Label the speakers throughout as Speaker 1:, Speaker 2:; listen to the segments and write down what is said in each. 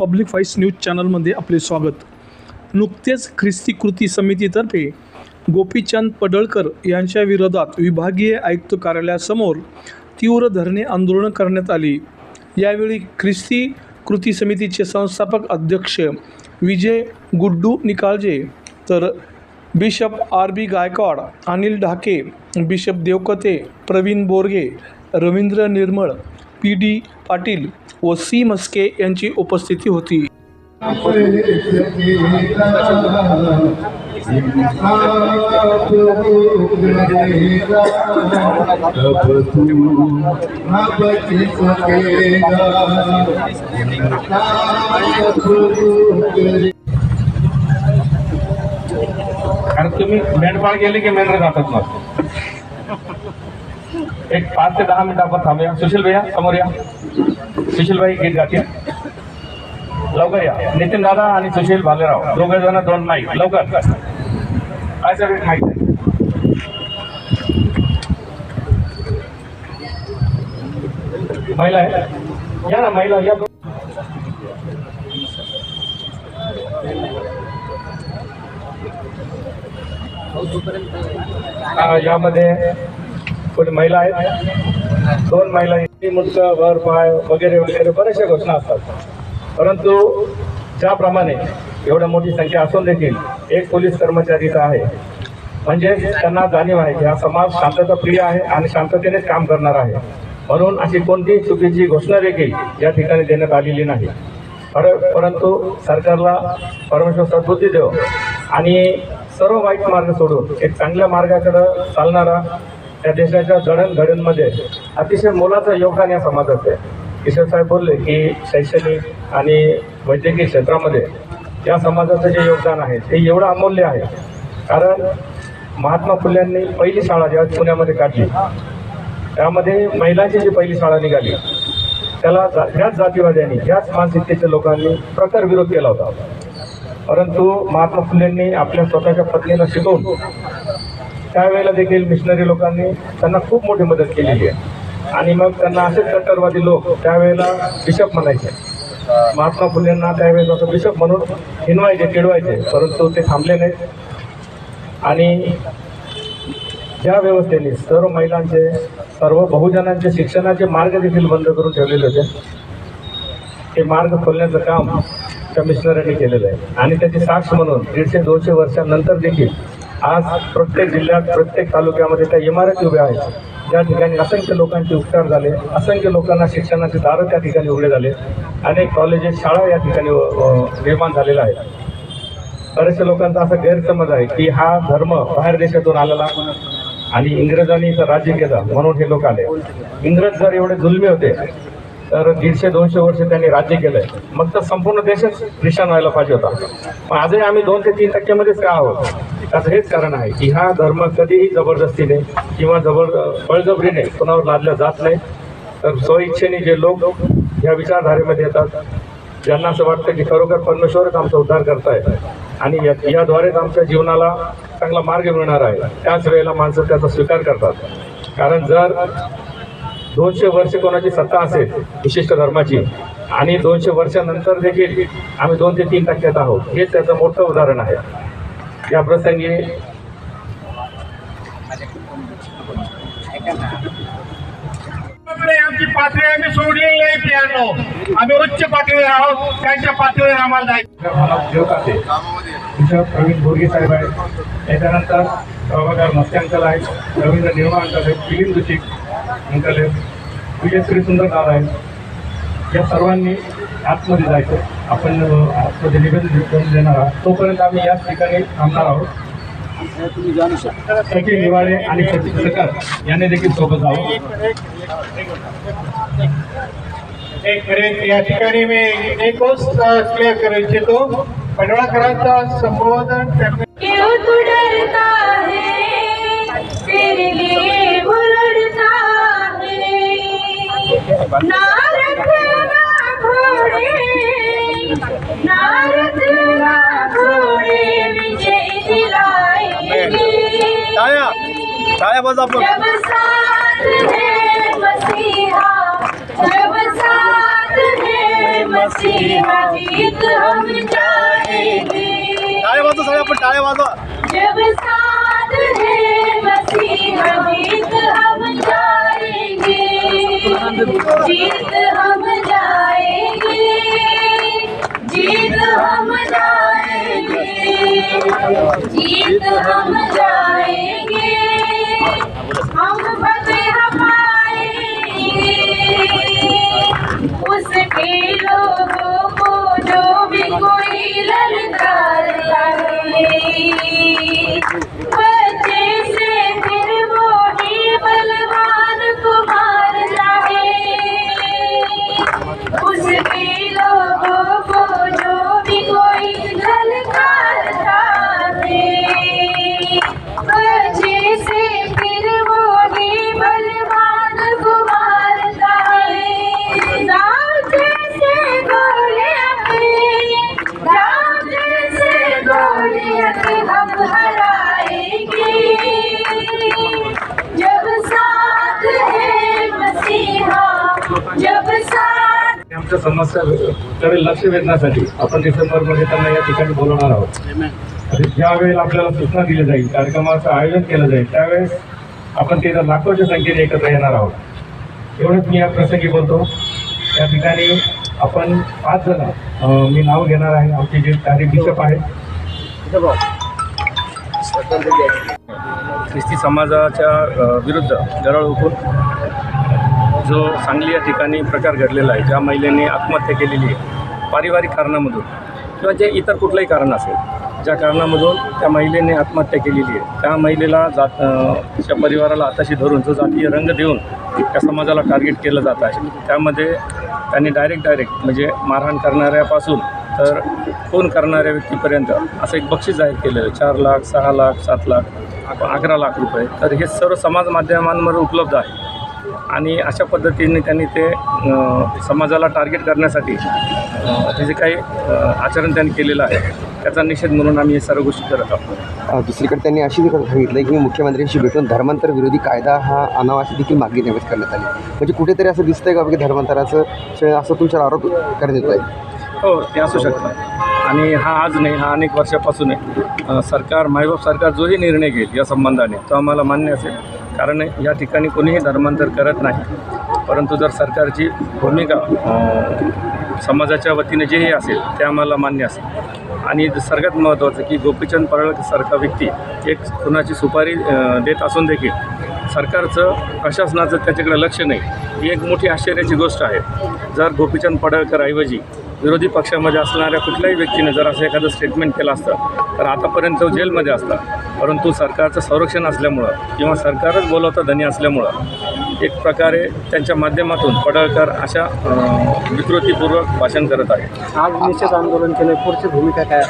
Speaker 1: Public voice news चॅनलमध्ये आपले स्वागत. नुकतेच ख्रिस्ती कृती समितीतर्फे गोपीचंद पडळकर यांच्या विरोधात विभागीय आयुक्त कार्यालयासमोर तीव्र धरणे आंदोलन करण्यात आली. यावेळी ख्रिस्ती कृती समितीचे संस्थापक अध्यक्ष विजय गुड्डू निकाळजे तर bishop R B Gaikwad Anil Dhake bishop Devkate Pravin Borge Ravindra Nirmal P D Patil व सी मस्के यांची उपस्थिती होती.
Speaker 2: कारण तुम्ही मेंढपाळ गेले की मेंढर जातात मग. एक पाच ते दहा मिनिट आपण थांबूया. सुशील भैया समोर या. सुशील भाई गीत गाठ्या लवकर या. नितीन दादा आणि सुशील भालेराव. दोघे जण दोन नाही लवकर. काय सर माईक महिला आहे. या ना महिला या. यामध्ये कोणी महिला आहेत? दोन महिला आहेत. मुंडकं वर पाय वगैरे वगैरे बऱ्याचशा घोषणा असतात. परंतु ज्याप्रमाणे एवढ्या मोठी संख्या असून देखील एक पोलीस कर्मचारीचा आहे. म्हणजे त्यांना जाणीव आहे की हा समाज शांतता प्रिय आहे आणि शांततेनेच काम करणार आहे. म्हणून अशी कोणतीही चुकीची घोषणा देखील या ठिकाणी देण्यात आलेली नाही. परंतु सरकारला परमेश्वर सद्बुद्धी देव आणि सर्व वाईट मार्ग सोडून एक चांगल्या मार्गाकडं चालणारा त्या देशाच्या जडणघडणमध्ये अतिशय मोलाचं योगदान या समाजाचं आहे. किशोर साहेब बोलले की शैक्षणिक आणि वैद्यकीय क्षेत्रामध्ये या समाजाचं जे योगदान आहे ते एवढं अमूल्य आहे. कारण महात्मा फुल्यांनी पहिली शाळा जेव्हा पुण्यामध्ये काढली त्यामध्ये महिलांची जी पहिली शाळा निघाली त्याला जा ह्याच जातीवाद्यांनी ह्याच मानसिकतेच्या लोकांनी प्रखर विरोध केला होता. परंतु महात्मा फुलेंनी आपल्या स्वतःच्या पत्नीला शिकवून त्यावेळेला देखील मिशनरी लोकांनी त्यांना खूप मोठी मदत केलेली आहे. आणि मग त्यांना असेच कट्टरवादी लोक त्यावेळेला बिशप म्हणायचे. महात्मा फुलेंना त्यावेळेस असं बिशप म्हणून हिनवायचे चिडवायचे. परंतु ते थांबले नाहीत. आणि ज्या व्यवस्थेने सर्व महिलांचे सर्व बहुजनांचे शिक्षणाचे मार्ग देखील बंद करून ठेवलेले होते ते मार्ग खोलण्याचं काम त्या केलेलं आहे. आणि त्याची साक्ष म्हणून दीडशे दोनशे वर्षांनंतर देखील आज प्रत्येक जिल्ह्यात प्रत्येक तालुक्यामध्ये त्या इमारती उभ्या आहेत. ज्या ठिकाणी असंख्य लोकांचे उपचार झाले असंख्य लोकांना शिक्षणाचे दारं त्या ठिकाणी उघडे झाले अनेक कॉलेजेस शाळा या ठिकाणी निर्माण झालेल्या आहेत. बऱ्याचशा लोकांचा असा गैरसमज आहे की हा धर्म बाहेर देशातून आलेला आणि इंग्रजांनी इथं राज्य केलं म्हणून हे लोक आले. इंग्रज जर एवढे जुलमी होते तर दीडशे दोनशे वर्ष त्यांनी राज्य केलंय. मग तर संपूर्ण देशच निशाण व्हायला पाहिजे होता. पण आजही आम्ही दोन ते तीन टक्क्यामध्येच का आहोत? त्याचं हेच कारण आहे की हा धर्म कधीही जबरदस्तीने किंवा जबर बळजबरीने कोणावर लादला जात नाही. तर स्वइच्छेने जे लोक या विचारधारेमध्ये येतात ज्यांना असं वाटतं की खरोखर परमेश्वरच आमचा उद्धार करताय आणि या- याद्वारेच आमच्या जीवनाला चांगला मार्ग मिळणार आहे त्याच वेळेला माणसं त्याचा स्वीकार करतात. कारण जर दोनशे वर्ष कोणाची सत्ता असेल विशिष्ट धर्माची आणि दोनशे वर्षानंतर देखील आम्ही दोन ते तीन टक्क्यात आहोत हेच त्याचं मोठं उदाहरण आहे. या प्रसंगी
Speaker 3: आमची पातळी आम्ही सोडलेली नाही प्रियानो आम्ही उच्च पातळीवर आहोत त्यांच्या पातळीवर आम्हाला जायचं.
Speaker 2: प्रवीण बोरगे साहेब आहेत. त्याच्यानंतर प्रभाकर मस्ते अंकल आहेत. रवींद्र निर्मा अंकल आहेत. फिलिम दुशिक अंकल आहेत. विजय श्रीसुंदर दादा आहेत. या सर्वांनी आतमध्ये जायचं. आपण आतमध्ये निवेदन देऊन देणार आहोत. तोपर्यंत आम्ही याच ठिकाणी थांबणार आहोत. सचिन निवाळे आणि सचिन सकल यांनी देखील सोबत जावं
Speaker 3: एक मिनिट या ठिकाणी मी एक गोष्ट क्लिअर करू इच्छितो. पडवळकरांचा संबोधन करणे
Speaker 4: है तेरे लिए गीत हम गाएंगे।
Speaker 5: टाळ्या वाजवा सगळे आपण टाळ्या वाजवा.
Speaker 4: जीत हम जाए।
Speaker 6: आमच्या समस्याकडे लक्ष वेधण्यासाठी आपण डिसेंबरमध्ये त्यांना या ठिकाणी बोलवणार आहोत. आणि ज्या वेळेला आपल्याला सूचना दिली जाईल कार्यक्रमाचं आयोजन केलं जाईल त्यावेळेस आपण तिथं लाखोच्या संख्येने एकत्र येणार आहोत. एवढंच मी या प्रसंगी बोलतो. या ठिकाणी आपण पाच जण मी नाव घेणार आहे. आमचे जे कार्य बिशप आहेत
Speaker 2: ख्रिस्ती समाजाच्या विरुद्ध गरळ ओकून जो सांगली या ठिकाणी प्रकार घडलेला आहे ज्या महिलेने आत्महत्या केलेली आहे पारिवारिक कारणामधून किंवा जे इतर कुठलंही कारण असेल ज्या कारणामधून त्या महिलेने आत्महत्या केलेली आहे. त्या महिलेला जात त्या परिवाराला आताशी धरून जो जातीय रंग देऊन त्या समाजाला टार्गेट केलं जात आहे. त्यामध्ये त्यांनी डायरेक्ट डायरेक्ट म्हणजे मारहाण करणाऱ्यापासून तर फोन करणाऱ्या व्यक्तीपर्यंत असं एक बक्षीस जाहीर केलेलं आहे. चार लाख सहा लाख सात लाख अकरा लाख रुपये. तर हे सर्व समाज माध्यमांवर उपलब्ध आहे. आणि अशा पद्धतीने त्यांनी ते समाजाला टार्गेट करण्यासाठी हे जे काही आचरण त्यांनी केलेलं आहे त्याचा निषेध म्हणून आम्ही हे सर्व गोष्टी करत आहोत.
Speaker 7: दुसरीकडे त्यांनी अशी देखील सांगितलं की मुख्यमंत्र्यांशी भेटून धर्मांतर विरोधी कायदा हा आणावा अशी देखील मागणी त्यावेळेस करण्यात आली. म्हणजे कुठेतरी असं दिसतंय का की धर्मांतराचं असं तुमच्यावर आरोप करण्यात येत आहे
Speaker 2: हो ते असू शकतं. आणि हा आज नाही हा अनेक वर्षापासून आहे. सरकार मायबाप सरकार जोही निर्णय घेईल या संबंधाने तो आम्हाला मान्य असेल. कारण या ठिकाणी कोणीही धर्मांतर करत नाही. परंतु जर सरकारची भूमिका समाजाच्या वतीने जेही असेल ते आम्हाला मान्य असेल. आणि सर्वात महत्त्वाचं की गोपीचंद पडळकरसारखा व्यक्ती एक खुनाची सुपारी देत असून देखील सरकारचं प्रशासनाचं त्याच्याकडे लक्ष नाही. ही एक मोठी आश्चर्याची गोष्ट आहे. जर गोपीचंद पडळकरऐवजी विरोधी पक्षामध्ये असणाऱ्या कुठल्याही व्यक्तीने जर असं एखादं स्टेटमेंट केलं असतं तर आतापर्यंत तो जेलमध्ये असता. परंतु सरकारचं संरक्षण असल्यामुळं किंवा सरकारच बोलवतं धनी असल्यामुळं एक प्रकारे त्यांच्या माध्यमातून पडळकर अशा विकृतीपूर्वक भाषण करत आहे
Speaker 5: आज निषेध आंदोलन केलं पुढची भूमिका काय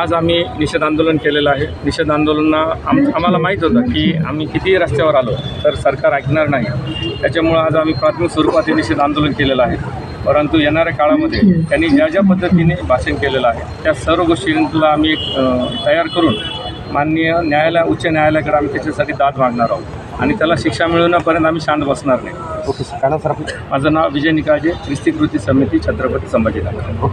Speaker 2: आज आम्ही निषेध आंदोलन केलेलं आहे. निषेध आंदोलना आम आम्हाला माहीत होतं की आम्ही कितीही रस्त्यावर आलो तर सरकार ऐकणार नाही. त्याच्यामुळं आज आम्ही प्राथमिक स्वरूपात हे निषेध आंदोलन केलेलं आहे. परंतु येणाऱ्या काळामध्ये त्यांनी ज्या ज्या पद्धतीने भाषण केलेलं आहे त्या सर्व गोष्टींना आम्ही एक तयार करून माननीय न्यायालय उच्च न्यायालयाकडे आम्ही त्याच्यासाठी दाद मागणार आहोत. आणि त्याला शिक्षा मिळवण्यापर्यंत आम्ही शांत बसणार नाही.
Speaker 7: Okay sir. कारण सर
Speaker 2: माझं नाव विजय निकाळजे ख्रिस्ती कृती समिती छत्रपती संभाजीनगर.